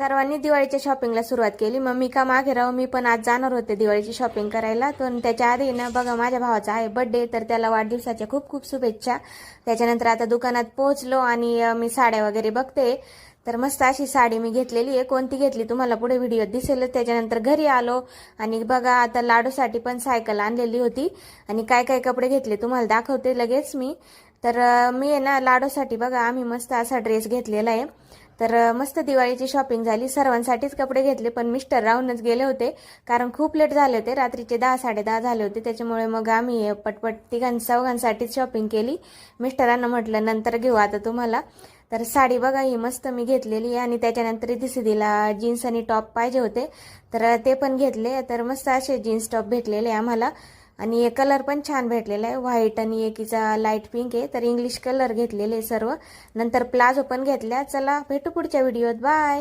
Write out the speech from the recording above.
सर्वांनी दिवाळीच्या शॉपिंगला सुरुवात केली. मग मी का मागे राहू? मी पण आज जाणार होते दिवाळीची शॉपिंग करायला. पण त्याच्या आधी ना बघा माझ्या भावाचा आहे बड्डे तर त्याला वाढदिवसाच्या खूप खूप शुभेच्छा. त्याच्यानंतर आता दुकानात पोहोचलो आणि मी साड्या वगैरे बघते. तर मस्त अशी साडी मी घेतलेली आहे. कोणती घेतली तुम्हाला पुढे व्हिडिओ दिसेलच. त्याच्यानंतर घरी आलो आणि बघा आता लाडूसाठी पण सायकल आणलेली होती. आणि काय काय कपडे घेतले तुम्हाला दाखवते लगेच मी. तर मी आहे ना लाडूसाठी बघा आम्ही मस्त असा ड्रेस घेतलेला आहे. तर मस्त दिवाळीची शॉपिंग झाली. सर्वांसाठीच कपडे घेतले पण मिस्टर राहूनच गेले होते. कारण खूप लेट झाले होते. रात्रीचे दहा साडेदहा झाले होते. त्याच्यामुळे मग आम्ही पटपट तिघां चौघांसाठीच शॉपिंग केली. मिस्टरांना म्हटलं नंतर घेऊ आता तुम्हाला. तर साडी बघा ही मस्त मी घेतलेली आहे. आणि त्याच्यानंतर दिला जीन्स आणि टॉप पाहिजे होते. तर ते पण घेतले. तर मस्त असे जीन्स टॉप भेटलेले आम्हाला. आणि हे कलर पण छान भेटलेला आहे. व्हाईट आणि एकीचा लाइट पिंक आहे. तर इंग्लिश कलर घेतलेले सर्व. नंतर प्लाझो पण घेतल्या. चला भेटू पुढच्या व्हिडिओत बाय